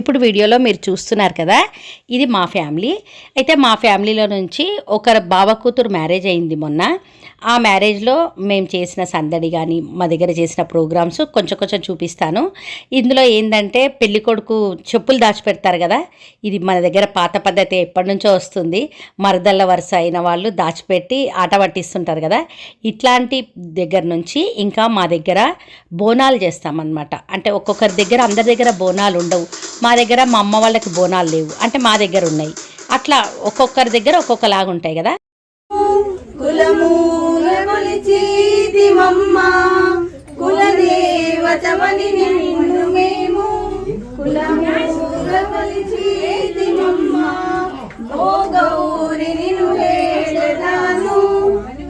ఇప్పుడు వీడియోలో మీరు చూస్తున్నారు కదా ఇది మా ఫ్యామిలీ. అయితే మా ఫ్యామిలీలో నుంచి ఒకరు బావ కూతురు మ్యారేజ్ అయింది మొన్న. ఆ మ్యారేజ్లో మేము చేసిన సందడి కానీ మా దగ్గర చేసిన ప్రోగ్రామ్స్ కొంచెం కొంచెం చూపిస్తాను. ఇందులో ఏంటంటే పెళ్ళి కొడుకు చెప్పులు దాచిపెడతారు కదా ఇది మన దగ్గర పాత పద్ధతి ఎప్పటి నుంచో వస్తుంది. మరదళ్ళ వరుస అయిన వాళ్ళు దాచిపెట్టి ఆట పట్టిస్తుంటారు కదా ఇట్లాంటి దగ్గర నుంచి ఇంకా మా దగ్గర బోనాలు చేస్తామన్నమాట. అంటే ఒక్కొక్కరి దగ్గర అందరి దగ్గర బోనాలు ఉండవు. మా మా దగ్గర మా అమ్మ వాళ్ళకి బోనాలు లేవు. అంటే మా దగ్గర ఉన్నాయి. అట్లా ఒక్కొక్కరి దగ్గర ఒక్కొక్కలాగా ఉంటాయి కదా.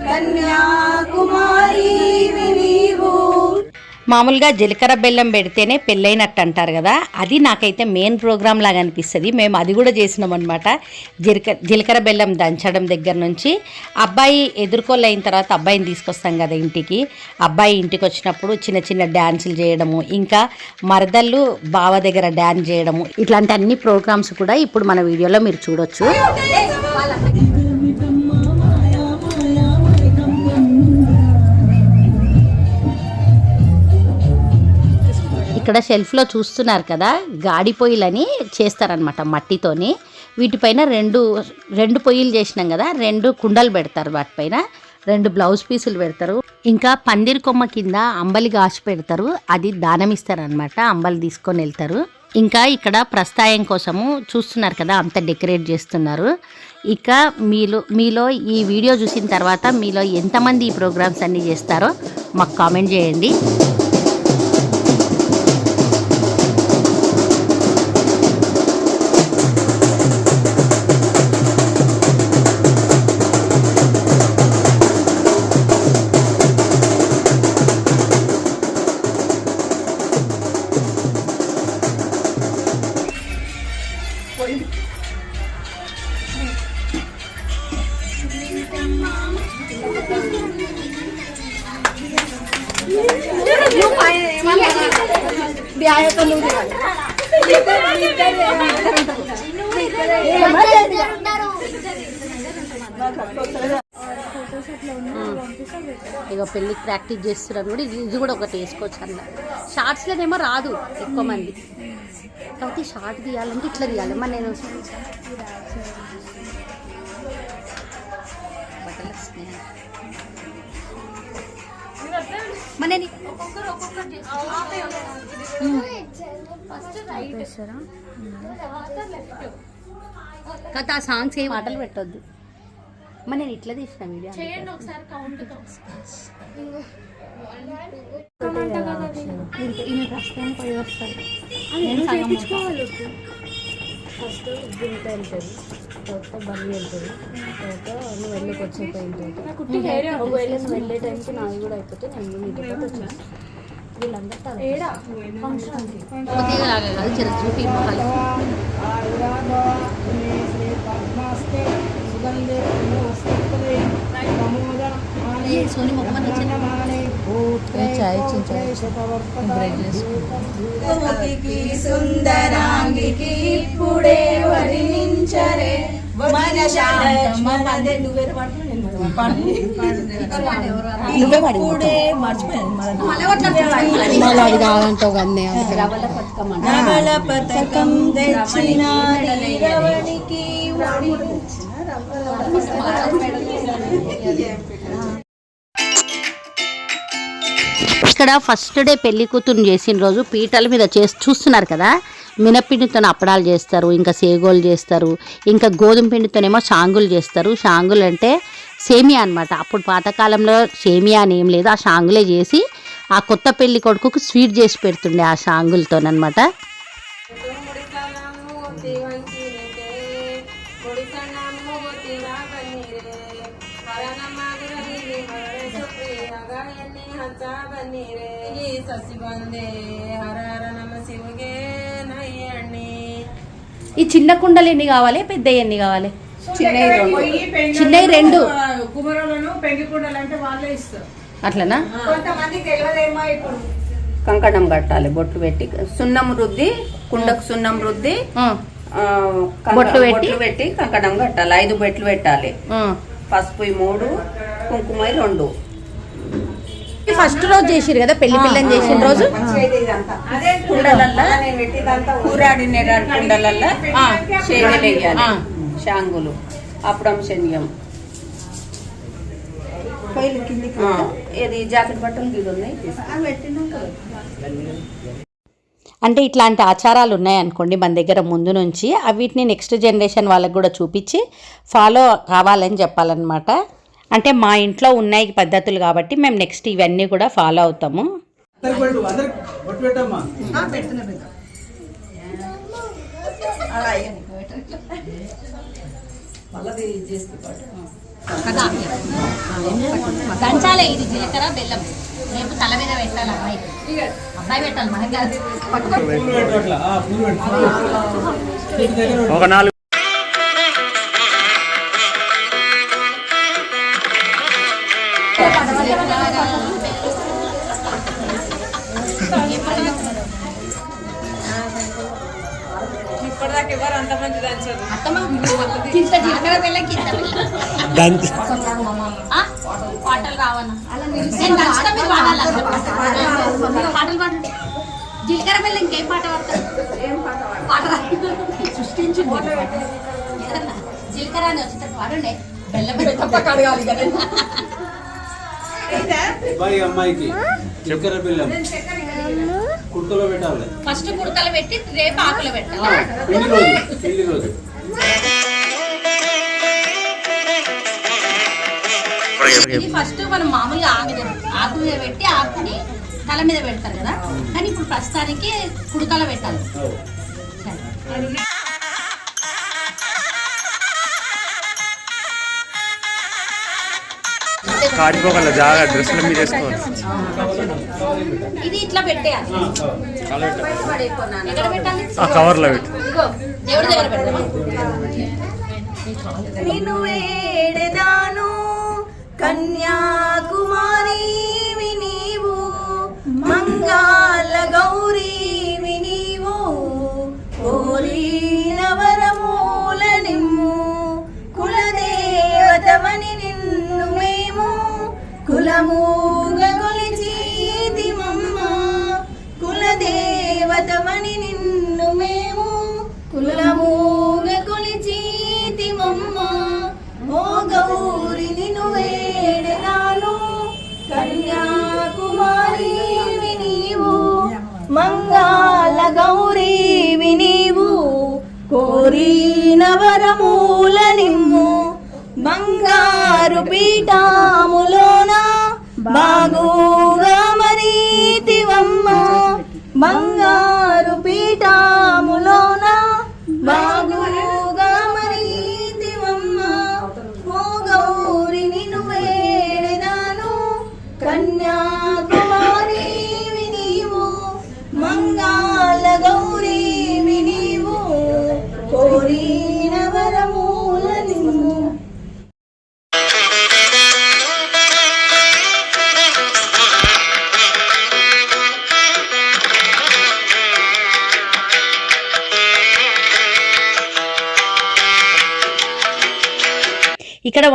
కన్యాకుమారి నీవు మామూలుగా జీలకర్ర బెల్లం పెడితేనే పెళ్ళైనట్టు అంటారు కదా. అది నాకైతే మెయిన్ ప్రోగ్రామ్ లాగా అనిపిస్తుంది. మేము అది కూడా చేసినాం అనమాట జీలక జీలకర్ర బెల్లం దంచడం దగ్గర నుంచి. అబ్బాయి ఎదుర్కోలు అయిన తర్వాత అబ్బాయిని తీసుకొస్తాం కదా ఇంటికి. అబ్బాయి ఇంటికి వచ్చినప్పుడు చిన్న చిన్న డ్యాన్సులు చేయడము ఇంకా మరదళ్ళు బావ దగ్గర డ్యాన్స్ చేయడము ఇట్లాంటి అన్ని ప్రోగ్రామ్స్ కూడా ఇప్పుడు మన వీడియోలో మీరు చూడొచ్చు. ఇక్కడ షెల్ఫ్లో చూస్తున్నారు కదా గాడి పొయ్యిలని చేస్తారనమాట మట్టితోని. వీటిపైన రెండు రెండు పొయ్యిలు చేసినాం కదా రెండు కుండలు పెడతారు వాటిపైన రెండు బ్లౌజ్ పీసులు పెడతారు. ఇంకా పందిరి కొమ్మ కింద అంబలి గాచి పెడతారు అది దానం ఇస్తారనమాట అంబలి తీసుకొని వెళ్తారు. ఇంకా ఇక్కడ ప్రస్థాయం కోసము చూస్తున్నారు కదా అంత డెకరేట్ చేస్తున్నారు. ఇక మీలో మీలో ఈ వీడియో చూసిన తర్వాత మీలో ఎంతమంది ఈ ప్రోగ్రామ్స్ అన్నీ చేస్తారో మాకు కామెంట్ చేయండి. ప్రాక్టీస్ చేస్తున్నారు కూడా ఇది కూడా ఒకటి వేసుకోవచ్చు అన్న. షార్ట్స్లోనేమో రాదు ఎక్కువ మంది. కాబట్టి షార్ట్ తీయాలంటే ఇట్లా తీయాలి. నేను. మరి నేను కాదు ఆ సాంగ్స్ ఏం ఆటలు పెట్టొద్దు. మరి నేను ఇట్లా తీసిన వీడియో ఈమె ప్రస్తుతం పోయి వస్తాడు. ఫస్ట్ గుంట వెళ్తుంది. తర్వాత బల్లి వెళ్తుంది. తర్వాత నువ్వు వెళ్ళకి వచ్చేపోయిన తర్వాత ఒకవేళ నువ్వు వెళ్ళే టైంకి నాది కూడా అయిపోతే నేను పాటు వచ్చేస్తాను వీళ్ళందరూ ఫంక్షన్కి సుందరాంగికి ఇప్పుడే వరించరే నువ్వే పాడు పథకం ఇక్కడ ఫస్ట్ డే పెళ్ళి కూతురు చేసిన రోజు పీటల మీద చేసి చూస్తున్నారు కదా? మినపిండితో అప్పడాలు చేస్తారు ఇంకా సేగోలు చేస్తారు ఇంకా గోధుమ పిండితోనేమో షాంగులు చేస్తారు. షాంగులు అంటే సేమియా అనమాట అప్పుడు పాతకాలంలో సేమియా అని ఏం లేదు ఆ షాంగులే చేసి ఆ కొత్త పెళ్ళి కొడుకుకు స్వీట్ చేసి పెడుతుండే ఆ షాంగులతోనమాట ఈ చిన్న కుండలు ఎన్ని కావాలి పెద్ద ఎన్ని కావాలి? చిన్నవి రెండు. అట్లనా? కొంతమంది తెలియదేమో ఇప్పుడు. కంకణం కట్టాలి బొట్లు పెట్టి. సున్నం రుద్ది కుండకు సున్నం రుద్ది బొట్లు పెట్టి? బొట్లు పెట్టి కంకణం కట్టాలి. ఐదు బొట్లు పెట్టాలి. పసుపు మూడు కుంకుమ రెండు. ఫస్ట్ రోజు చేసిరు కదా పెళ్ళి పిల్లని చేసిన రోజు? అదే కుండలల్లా కూరాడిన కుండలల్లా ఆ. శేగలు వేయాలి ఆ. షాంగులు అప్పుడం శనియం ఆ, ఇది జాకెట్ బట్టలు గిది ఉన్నాయి? అంటే ఇట్లాంటి ఆచారాలు ఉన్నాయనుకోండి మన దగ్గర ముందు నుంచి వీటిని నెక్స్ట్ జనరేషన్ వాళ్ళకి కూడా చూపించి ఫాలో కావాలని చెప్పాలన్నమాట. అంటే మా ఇంట్లో ఉన్నాయి పద్ధతులు కాబట్టి మేము నెక్స్ట్ ఇవన్నీ కూడా ఫాలో అవుతాము. దంచాలే ఇది జీలకర్ర బెల్లం. రేపు తల మీద పెట్టాలి అమ్మాయి. అబ్బాయి పెట్టాలి మనకి కాదు. పూలు పాడండి. జీలకర్ర బెల్లం ఇంకేం పాట పాడతారు? పాట రా. సృష్టించు ఏదన్నా జీలకర్ర అని వచ్చేటట్టు పాడండి. బెల్లం అబ్బాయి అమ్మాయికి చక్కెర బెల్లం. కుర్తలో పెట్టాలి. ఫస్ట్ కుడకలు పెట్టి రేపు ఆకులు పెట్టాలి. రోజు. ఫస్ట్ మనం మామూలుగా ఆ మీద ఆకు మీద పెట్టి ఆకుని తల మీద పెడతారు కదా? కానీ ఇప్పుడు ప్రస్తుతానికి కుడకల పెట్టాలి. సరే. కారిపోగల జాగా డ్రెస్సుల మీద వేసుకోవాలి. ఇది ఇట్లా పెట్టేయాలి. ఆ కవర్లో పెట్టి. ఇదిగో దేవుడి దగ్గర పెడతామా నిన్ను వేడెదాను కన్యాకుమారి నీవు మంగాళ గౌరీ டான்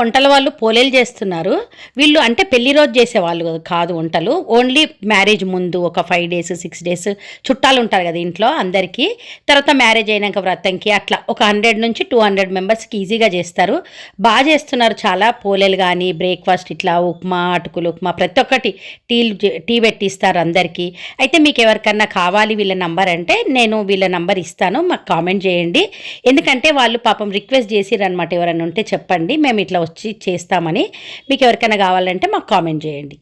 వంటల వాళ్ళు పోలేలు చేస్తున్నారు. వీళ్ళు అంటే పెళ్ళి రోజు చేసేవాళ్ళు కాదు వంటలు. ఓన్లీ మ్యారేజ్ ముందు ఒక ఫైవ్ డేస్ సిక్స్ డేస్ చుట్టాలు ఉంటారు కదా ఇంట్లో అందరికీ. తర్వాత మ్యారేజ్ అయినాక వ్రతంకి అట్లా ఒక హండ్రెడ్ నుంచి టూ హండ్రెడ్ మెంబర్స్కి ఈజీగా చేస్తారు. బాగా చేస్తున్నారు చాలా పోలేలు కానీ బ్రేక్ఫాస్ట్ ఇట్లా ఉప్మా అటుకులు ఉప్మా ప్రతి ఒక్కటి టీలు టీ పెట్టిస్తారు అందరికీ. అయితే మీకు ఎవరికన్నా కావాలి వీళ్ళ నంబర్ అంటే నేను వీళ్ళ నంబర్ ఇస్తాను మాకు కామెంట్ చేయండి. ఎందుకంటే వాళ్ళు పాపం రిక్వెస్ట్ చేసిరనమాట ఎవరైనా ఉంటే చెప్పండి మేము ఇట్లా వచ్చి చేస్తామని. మీకు ఎవరికైనా కావాలంటే మాకు కామెంట్ చేయండి.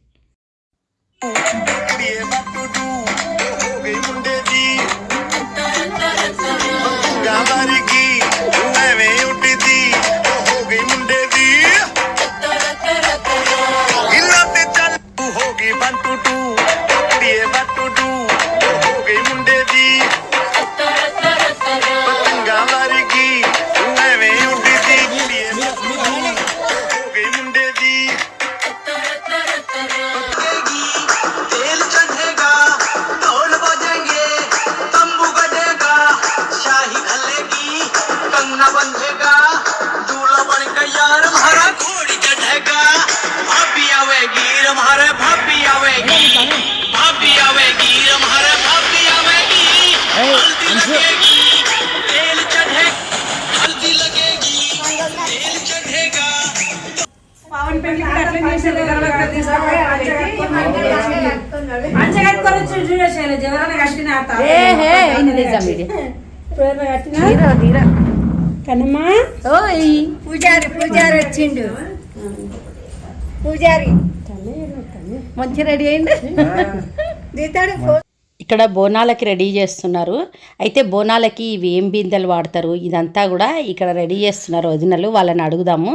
ఓయ్. పూజారి పూజారి వచ్చిండు. పూజారి. మంచి రెడీ అయింది? దీతాడు ఇక్కడ బోనాలకి రెడీ చేస్తున్నారు. అయితే బోనాలకి ఇవి ఏం బిందెలు వాడతారు? ఇదంతా కూడా ఇక్కడ రెడీ చేస్తున్నారు. వదినలు వాళ్ళని అడుగుదాము.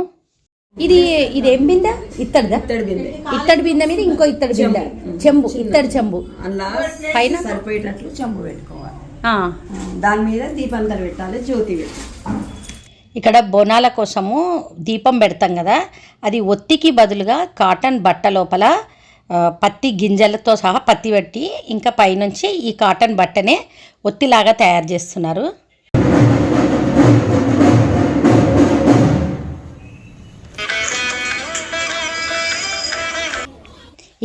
ఇది ఇది ఏం బిందె? ఇత్తడిదా? ఇత్తడి బిందె. ఇత్తడి బిందె మీద ఇంకో ఇత్తడి బిందె. చెంబు ఇత్తడి చెంబు అలా పైన? సరిపోయేటట్లు చెంబు పెట్టుకోవాలి. దాని మీద దీపంతలు పెట్టాలి జ్యోతి పెట్టాలి ఇక్కడ బోనాల కోసము దీపం పెడతాం కదా. అది ఒత్తికి బదులుగా కాటన్ బట్ట లోపల పత్తి గింజలతో సహా పత్తి పెట్టి ఇంకా పైనుంచి ఈ కాటన్ బట్టనే ఒత్తిలాగా తయారు చేస్తున్నారు.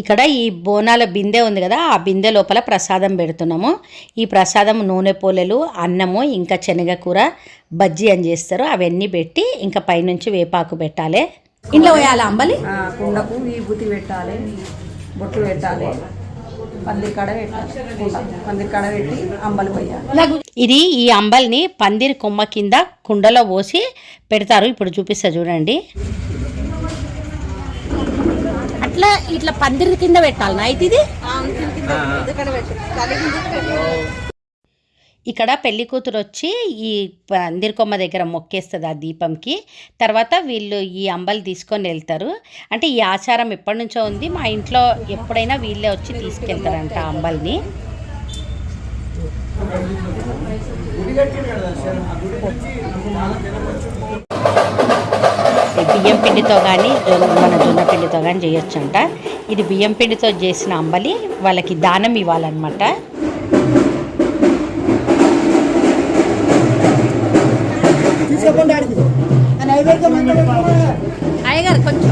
ఇక్కడ ఈ బోనాల బిందె ఉంది కదా ఆ బిందె లోపల ప్రసాదం పెడుతున్నాము. ఈ ప్రసాదం నూనె పోలెలు అన్నము ఇంకా శనగకూర బజ్జీ అని చేస్తారు. అవన్నీ పెట్టి ఇంకా పైనుంచి వేపాకు పెట్టాలి. ఇంట్లో పోయాలి అంబలి? కుండకు విభూతి పెట్టాలి బొట్లు పెట్టాలి పందిరి కడ పెట్టాలి కుండ పందిరి కడ పెట్టి అంబలి పోయాలి. ఇది ఈ అంబల్ని పందిరి కొమ్మ కింద కుండలో పోసి పెడతారు. ఇప్పుడు చూపిస్తా చూడండి. అట్లా ఇట్లా పందిరి కింద పెట్టాలి అయితే ఇది ఇక్కడ పెళ్ళి కూతురు వచ్చి ఈ పందిరి కొమ్మ దగ్గర మొక్కేస్తుంది ఆ దీపంకి. తర్వాత వీళ్ళు ఈ అంబలి తీసుకొని వెళ్తారు. అంటే ఈ ఆచారం ఎప్పటి నుంచో ఉంది. మా ఇంట్లో ఎప్పుడైనా వీళ్ళే వచ్చి తీసుకెళ్తారంట ఆ అంబల్ని. బియ్యం పిండితో కానీ మన జొన్న పిండితో కానీ చేయొచ్చంట. ఇది బియ్యం పిండితో చేసిన అంబలి వాళ్ళకి దానం ఇవ్వాలన్నమాట. అయ్యగారు కొంచెం.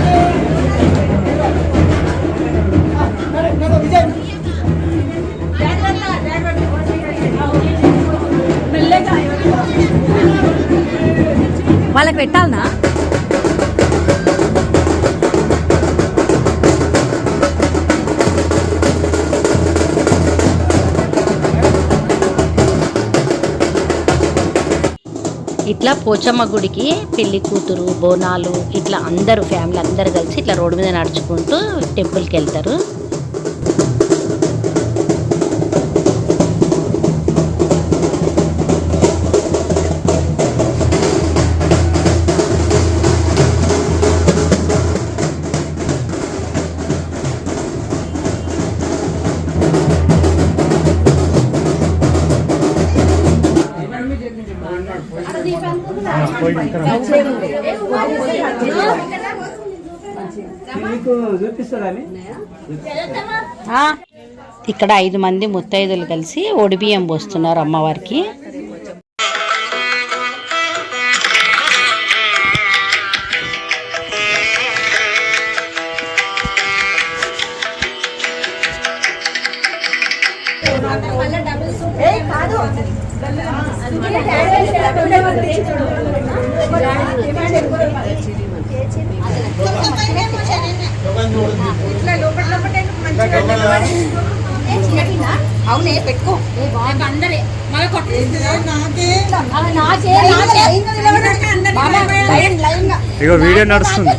వాళ్ళకి పెట్టాలనా? ఇట్లా పోచమ్మ గుడికి పెళ్ళి కూతురు బోనాలు ఇట్లా అందరూ ఫ్యామిలీ అందరూ కలిసి ఇట్లా రోడ్డు మీద నడుచుకుంటూ టెంపుల్కి వెళ్తారు. ఇక్కడ ఐదు మంది ముత్తైదులు కలిసి ఒడిబియ్యం పోస్తున్నారు అమ్మవారికి. అవునే పెట్టుకో అందరే మళ్ళీ కొట్టు ఇగో వీడియో నడుస్తుంది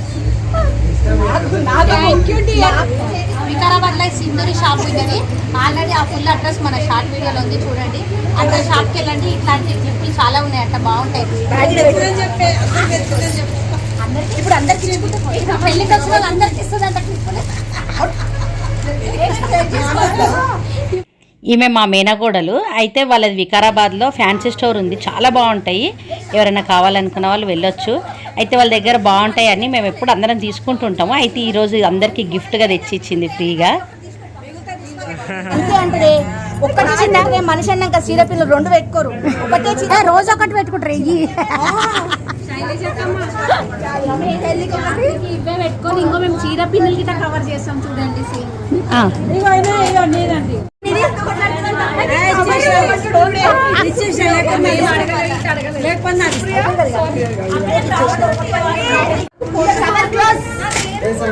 వికారాబాద్లో సింధూరి షాప్ ఉన్నది ఆల్రెడీ ఆ ఫుల్ అడ్రస్ మన షార్ట్ వీడియోలో ఉంది చూడండి అక్కడ షాప్కి వెళ్ళండి ఇట్లాంటి గిఫ్ట్లు చాలా ఉన్నాయంట బాగుంటాయి అందరికీ ఇప్పుడు అందరికి పెళ్ళికి వచ్చిన వాళ్ళు అందరికి ఇస్తుంది అంట ఈమె మా మేనగోడలు. అయితే వాళ్ళది వికారాబాద్లో ఫ్యాన్సీ స్టోర్ ఉంది. చాలా బాగుంటాయి. ఎవరైనా కావాలనుకున్న వాళ్ళు వెళ్ళొచ్చు. అయితే వాళ్ళ దగ్గర బాగుంటాయి అని మేము ఎప్పుడు అందరం తీసుకుంటుంటాము. అయితే ఈరోజు అందరికీ గిఫ్ట్గా తెచ్చి ఇచ్చింది ఫ్రీగా. అంతే అంటే ఒక్కటి చిన్న మనిషి అన్నాక చీర పిల్లలు రెండు పెట్టుకోరు. ఒకటే చీర రోజు ఒకటి పెట్టుకుంటారు ఇవి ఇవే పెట్టుకొని ఇంకో మేము చీర పిల్లలు గిట్ట కవర్ చేస్తాం చూడండి ఆ,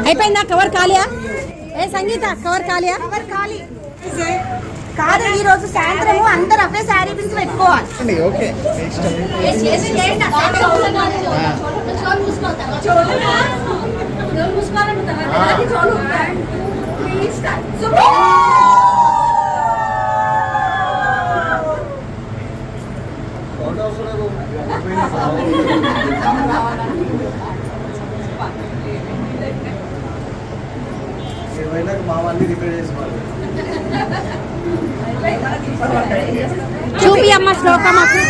అయిపోయిందా? కవర్ ఖాళీయా ఏ సంగీత కవర్ ఖాళీయా కవర్ ఖాళీ కాదు ఈ రోజు సాయంత్రము అందరు అవే శారీ పిన్స్ పెట్టుకోవాలి చూపి అమ్మ శ్లోక మాకు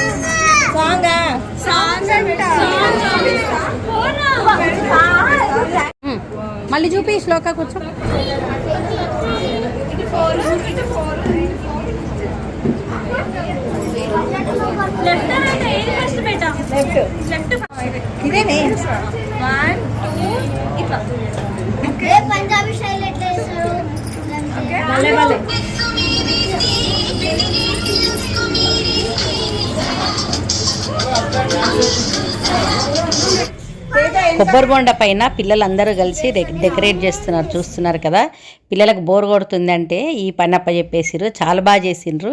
మళ్ళీ చూపి శ్లోక కూర్చో పంజాబీ స్టైల్ ఎట్లా కొబ్బరి బొండ పైన పిల్లలందరూ కలిసి డె- డెకరేట్ చేస్తున్నారు చూస్తున్నారు కదా. పిల్లలకు బోర్ కొడుతుందంటే ఈ పని అప్ప చెప్పేసిర్రు చాలా బాగా చేసిండ్రు.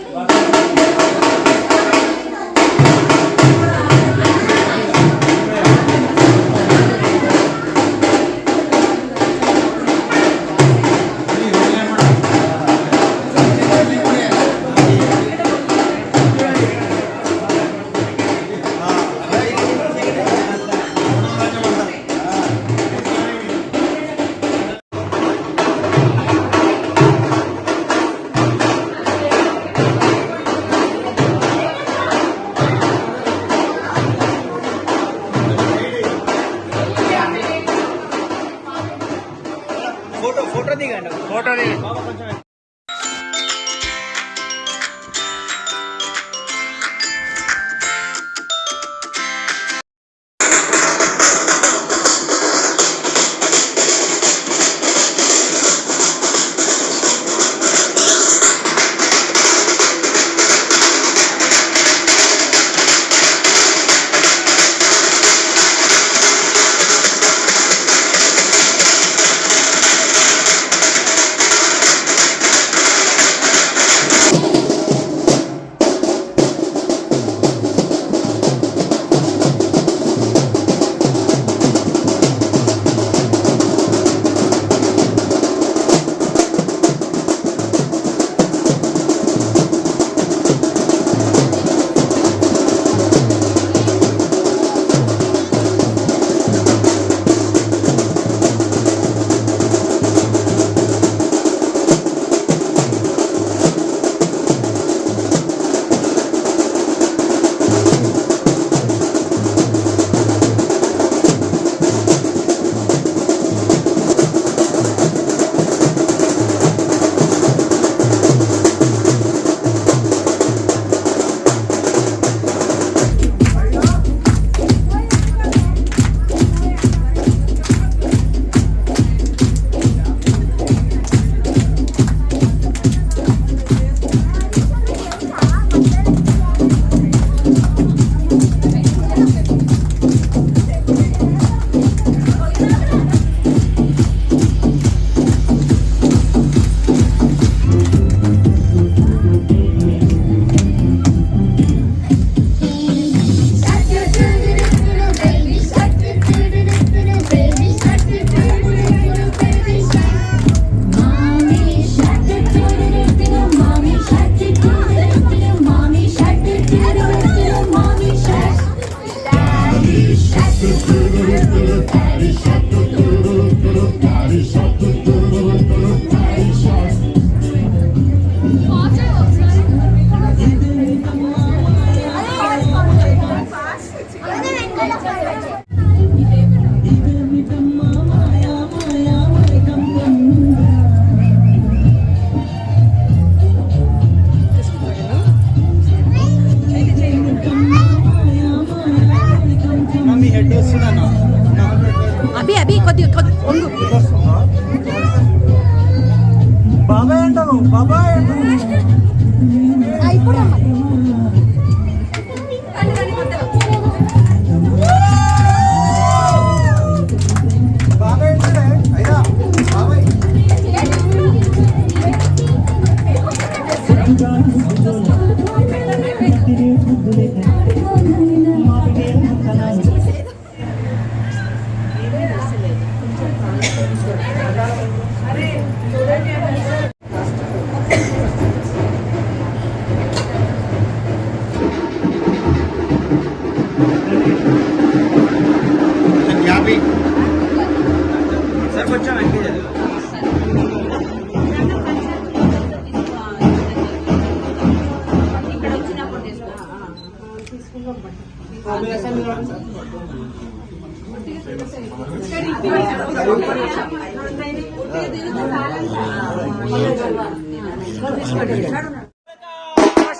शिवाय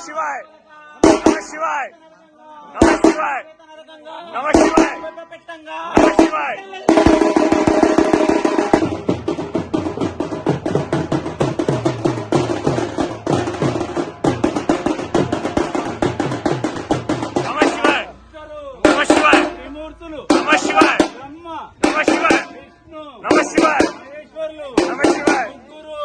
शिवाय शिवाय शिवाय నమ శివాయ నమ శివాయ నమ శివాయ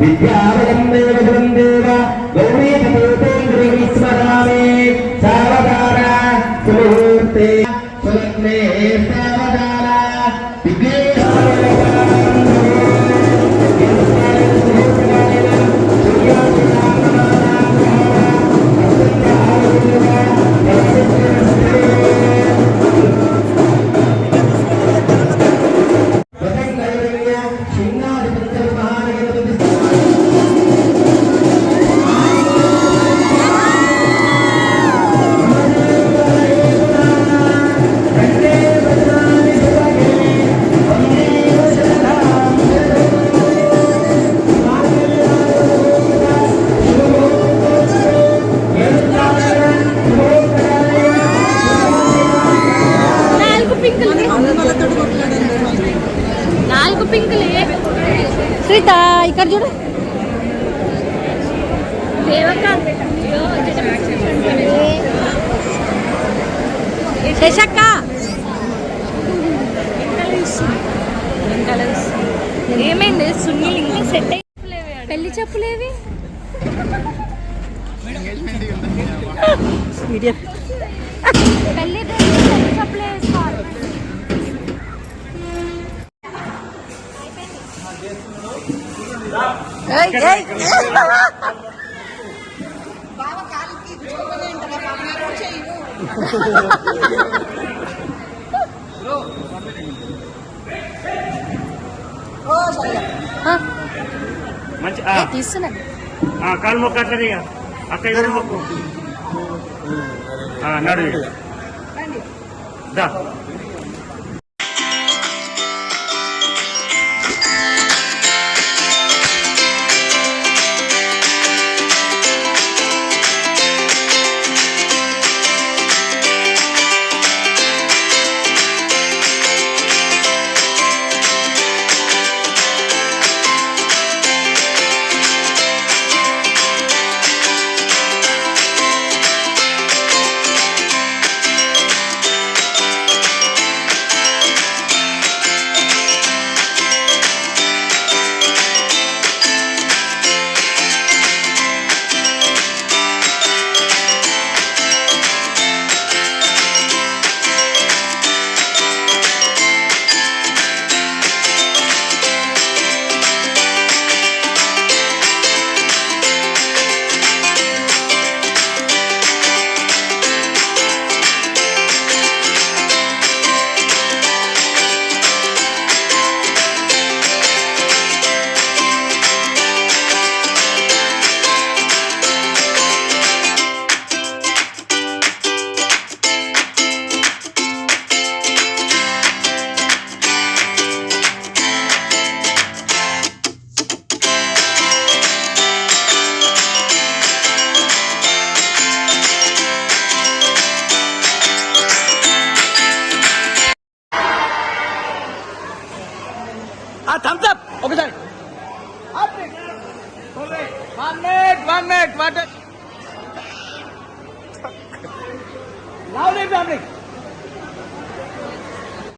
വിദ്യാപകം శ్రీత ఇక్కడ చూడ. శశక్క ఏమైంది? సునీల్ ఇంకా సెట్ అయ్యి పెళ్ళి చెప్పులేవి? పెళ్ళి చెప్పులే మంచి ఆ. ఆ, కాలు మొక్క అట్లనే. అక్క ఇక్కడ మొక్కు. ఆ, నడు. దా.